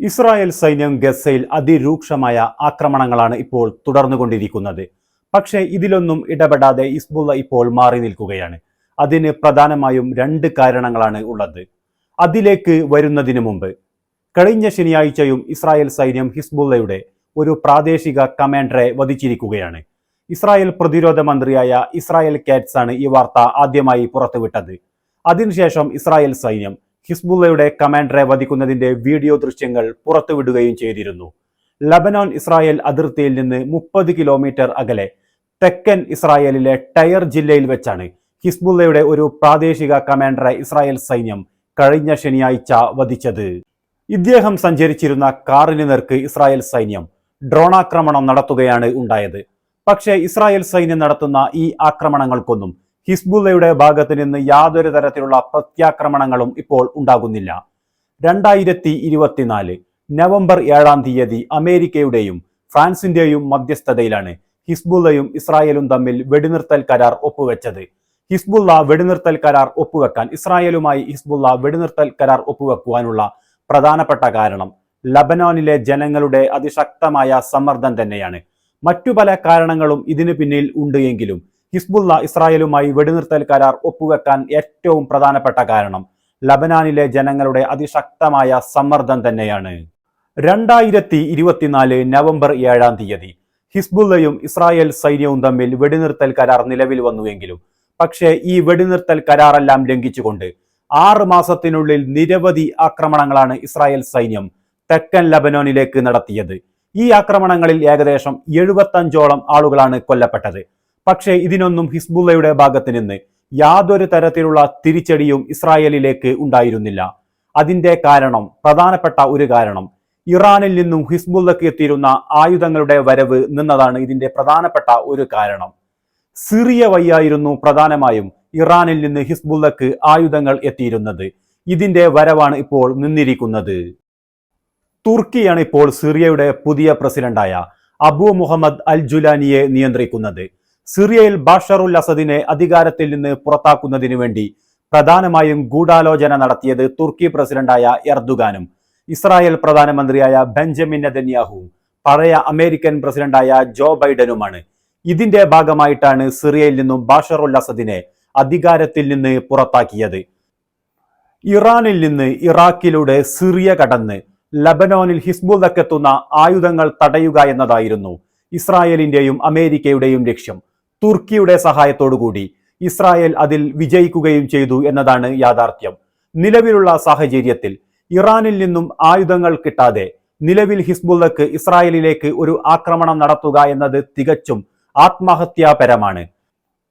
Israel സൈന്യം ഗസയിൽ അതിരൂക്ഷമായ ആക്രമണങ്ങളാണ് ഇപ്പോൾ തുടർന്നുകൊണ്ടിരിക്കുന്നത്. പക്ഷേ ഇതിലൊന്നും ഇടപെടാതെ ഇസ്ബുള്ള ഇപ്പോൾ മാറി നിൽക്കുകയാണ്. അതിന് പ്രധാനമായും രണ്ട് കാരണങ്ങളാണ് ഉള്ളത്. അതിലേക്ക് വരുന്നതിന് മുമ്പ് കഴിഞ്ഞ ശനിയാഴ്ചയും ഇസ്രായേൽ സൈന്യം ഹിസ്ബുള്ളയുടെ ഒരു പ്രാദേശിക കമാൻഡറെ വധിച്ചിരിക്കുകയാണ്. ഇസ്രായേൽ പ്രതിരോധ മന്ത്രിയായ ഇസ്രായേൽ കാറ്റ്സ് ആണ് ഈ വാർത്ത ആദ്യമായി പുറത്തുവിട്ടത്. അതിനുശേഷം ഇസ്രായേൽ സൈന്യം ഹിസ്ബുള്ളയുടെ കമാൻഡറെ വധിക്കുന്നതിന്റെ വീഡിയോ ദൃശ്യങ്ങൾ പുറത്തുവിടുകയും ചെയ്തിരുന്നു. ലബനോൻ ഇസ്രായേൽ അതിർത്തിയിൽ നിന്ന് മുപ്പത് കിലോമീറ്റർ അകലെ തെക്കൻ ഇസ്രായേലിലെ ടയർ ജില്ലയിൽ വെച്ചാണ് ഹിസ്ബുള്ളയുടെ ഒരു പ്രാദേശിക കമാൻഡറെ ഇസ്രായേൽ സൈന്യം കഴിഞ്ഞ ശനിയാഴ്ച വധിച്ചത്. ഇദ്ദേഹം സഞ്ചരിച്ചിരുന്ന കാറിന് നേർക്ക് ഇസ്രായേൽ സൈന്യം ഡ്രോണാക്രമണം നടത്തുകയാണ് ഉണ്ടായത്. പക്ഷേ ഇസ്രായേൽ സൈന്യം നടത്തുന്ന ഈ ആക്രമണങ്ങൾക്കൊന്നും ഹിസ്ബുള്ളയുടെ ഭാഗത്ത് നിന്ന് യാതൊരു തരത്തിലുള്ള പ്രത്യാക്രമണങ്ങളും ഇപ്പോൾ ഉണ്ടാകുന്നില്ല. രണ്ടായിരത്തി ഇരുപത്തിനാല് നവംബർ ഏഴാം തീയതി അമേരിക്കയുടെയും ഫ്രാൻസിന്റെയും മധ്യസ്ഥതയിലാണ് ഹിസ്ബുള്ളയും ഇസ്രായേലും തമ്മിൽ വെടിനിർത്തൽ കരാർ ഒപ്പുവെച്ചത്. ഹിസ്ബുള്ള വെടിനിർത്തൽ കരാർ ഒപ്പുവെക്കാൻ ഇസ്രായേലുമായി ഹിസ്ബുള്ള വെടിനിർത്തൽ കരാർ ഒപ്പുവെക്കുവാനുള്ള പ്രധാനപ്പെട്ട കാരണം ലബനോനിലെ ജനങ്ങളുടെ അതിശക്തമായ സമ്മർദ്ദം തന്നെയാണ്. മറ്റു പല കാരണങ്ങളും ഇതിനു പിന്നിൽ ഉണ്ട് എങ്കിലും ഹിസ്ബുള്ള ഇസ്രായേലുമായി വെടിനിർത്തൽ കരാർ ഒപ്പുവെക്കാൻ ഏറ്റവും പ്രധാനപ്പെട്ട കാരണം ലബനാനിലെ ജനങ്ങളുടെ അതിശക്തമായ സമ്മർദ്ദം തന്നെയാണ്. രണ്ടായിരത്തി ഇരുപത്തിനാല് നവംബർ ഏഴാം തീയതി ഹിസ്ബുള്ളയും ഇസ്രായേൽ സൈന്യവും തമ്മിൽ വെടിനിർത്തൽ കരാർ നിലവിൽ വന്നുവെങ്കിലും പക്ഷേ ഈ വെടിനിർത്തൽ കരാറെല്ലാം ലംഘിച്ചുകൊണ്ട് ആറ് മാസത്തിനുള്ളിൽ നിരവധി ആക്രമണങ്ങളാണ് ഇസ്രായേൽ സൈന്യം തെക്കൻ ലബനോനിലേക്ക് നടത്തിയത്. ഈ ആക്രമണങ്ങളിൽ ഏകദേശം എഴുപത്തഞ്ചോളം ആളുകളാണ് കൊല്ലപ്പെട്ടത്. പക്ഷേ ഇതിനൊന്നും ഹിസ്ബുള്ളയുടെ ഭാഗത്ത് നിന്ന് യാതൊരു തരത്തിലുള്ള തിരിച്ചടിയും ഇസ്രായേലിലേക്ക് ഉണ്ടായിരുന്നില്ല. അതിന്റെ കാരണം പ്രധാനപ്പെട്ട ഒരു കാരണം ഇറാനിൽ നിന്നും ഹിസ്ബുള്ളക്ക് എത്തിയിരുന്ന ആയുധങ്ങളുടെ വരവ് നിന്നതാണ് ഇതിന്റെ പ്രധാനപ്പെട്ട ഒരു കാരണം. സിറിയ വഴിയായിരുന്നു പ്രധാനമായും ഇറാനിൽ നിന്ന് ഹിസ്ബുള്ളക്ക് ആയുധങ്ങൾ എത്തിയിരുന്നത്. ഇതിന്റെ വരവാണ് ഇപ്പോൾ നിന്നിരിക്കുന്നത്. തുർക്കിയാണ് ഇപ്പോൾ സിറിയയുടെ പുതിയ പ്രസിഡന്റായ അബു മുഹമ്മദ് അൽ ജുലാനിയെ നിയന്ത്രിക്കുന്നത്. സിറിയയിൽ ബാഷറുൽ അസദിനെ അധികാരത്തിൽ നിന്ന് പുറത്താക്കുന്നതിനു വേണ്ടി പ്രധാനമായും ഗൂഢാലോചന നടത്തിയത് തുർക്കി പ്രസിഡന്റായ എർദുഗാനും ഇസ്രായേൽ പ്രധാനമന്ത്രിയായ ബെഞ്ചമിൻ നെതന്യാഹുവും പഴയ അമേരിക്കൻ പ്രസിഡന്റായ ജോ ബൈഡനുമാണ്. ഇതിന്റെ ഭാഗമായിട്ടാണ് സിറിയയിൽ നിന്നും ബാഷറുൽ അസദിനെ അധികാരത്തിൽ നിന്ന് പുറത്താക്കിയത്. ഇറാനിൽ നിന്ന് ഇറാഖിലൂടെ സിറിയ കടന്ന് ലബനോനിൽ ഹിസ്ബുള്ളക്കെത്തുന്ന ആയുധങ്ങൾ തടയുക എന്നതായിരുന്നു ഇസ്രായേലിന്റെയും അമേരിക്കയുടെയും ലക്ഷ്യം. തുർക്കിയുടെ സഹായത്തോടുകൂടി ഇസ്രായേൽ അതിൽ വിജയിക്കുകയും ചെയ്തു എന്നതാണ് യാഥാർത്ഥ്യം. നിലവിലുള്ള സാഹചര്യത്തിൽ ഇറാനിൽ നിന്നും ആയുധങ്ങൾ കിട്ടാതെ നിലവിൽ ഹിസ്ബുള്ളക്ക് ഇസ്രായേലിലേക്ക് ഒരു ആക്രമണം നടത്തുക എന്നത് തികച്ചും ആത്മഹത്യാപരമാണ്.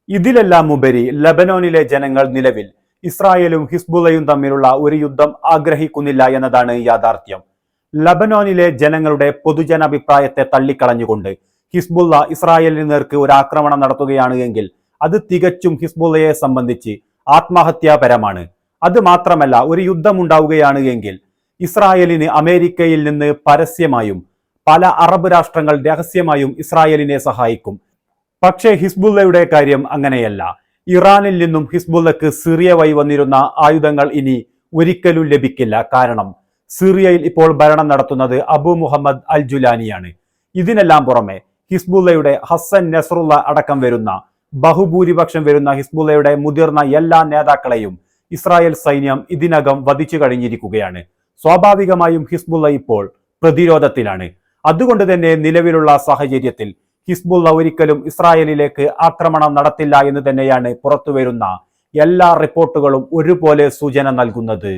ഇതിലെല്ലാം ഉപരി ലബനോനിലെ ജനങ്ങൾ നിലവിൽ ഇസ്രായേലും ഹിസ്ബുള്ളയും തമ്മിലുള്ള ഒരു യുദ്ധം ആഗ്രഹിക്കുന്നില്ല എന്നതാണ് യാഥാർത്ഥ്യം. ലബനോനിലെ ജനങ്ങളുടെ പൊതുജനാഭിപ്രായത്തെ തള്ളിക്കളഞ്ഞുകൊണ്ട് ഹിസ്ബുള്ള ഇസ്രായേലിന് നേർക്ക് ഒരു ആക്രമണം നടത്തുകയാണ് എങ്കിൽ അത് തികച്ചും ഹിസ്ബുള്ളയെ സംബന്ധിച്ച് ആത്മഹത്യാപരമാണ്. അത് മാത്രമല്ല ഒരു യുദ്ധം ഉണ്ടാവുകയാണ് എങ്കിൽ ഇസ്രായേലിന് അമേരിക്കയിൽ നിന്ന് പരസ്യമായും പല അറബ് രാഷ്ട്രങ്ങൾ രഹസ്യമായും ഇസ്രായേലിനെ സഹായിക്കും. പക്ഷേ ഹിസ്ബുള്ളയുടെ കാര്യം അങ്ങനെയല്ല. ഇറാനിൽ നിന്നും ഹിസ്ബുള്ളക്ക് സിറിയ വഴി വന്നിരുന്ന ആയുധങ്ങൾ ഇനി ഒരിക്കലും ലഭിക്കില്ല. കാരണം സിറിയയിൽ ഇപ്പോൾ ഭരണം നടത്തുന്നത് അബു മുഹമ്മദ് അൽ ജുലാനിയാണ്. ഇതിനെല്ലാം പുറമെ ഹിസ്ബുള്ളയുടെ ഹസൻ നസറുള്ള അടക്കം വരുന്ന ബഹുഭൂരിപക്ഷം വരുന്ന ഹിസ്ബുള്ളയുടെ മുതിർന്ന എല്ലാ നേതാക്കളെയും ഇസ്രായേൽ സൈന്യം ഇതിനകം വധിച്ചു കഴിഞ്ഞിരിക്കുകയാണ്. സ്വാഭാവികമായും ഹിസ്ബുള്ള ഇപ്പോൾ പ്രതിരോധത്തിലാണ്. അതുകൊണ്ട് തന്നെ നിലവിലുള്ള സാഹചര്യത്തിൽ ഹിസ്ബുള്ള ഒരിക്കലും ഇസ്രായേലിലേക്ക് ആക്രമണം നടത്തില്ല എന്ന് തന്നെയാണ് പുറത്തുവരുന്ന എല്ലാ റിപ്പോർട്ടുകളും ഒരുപോലെ സൂചന നൽകുന്നത്.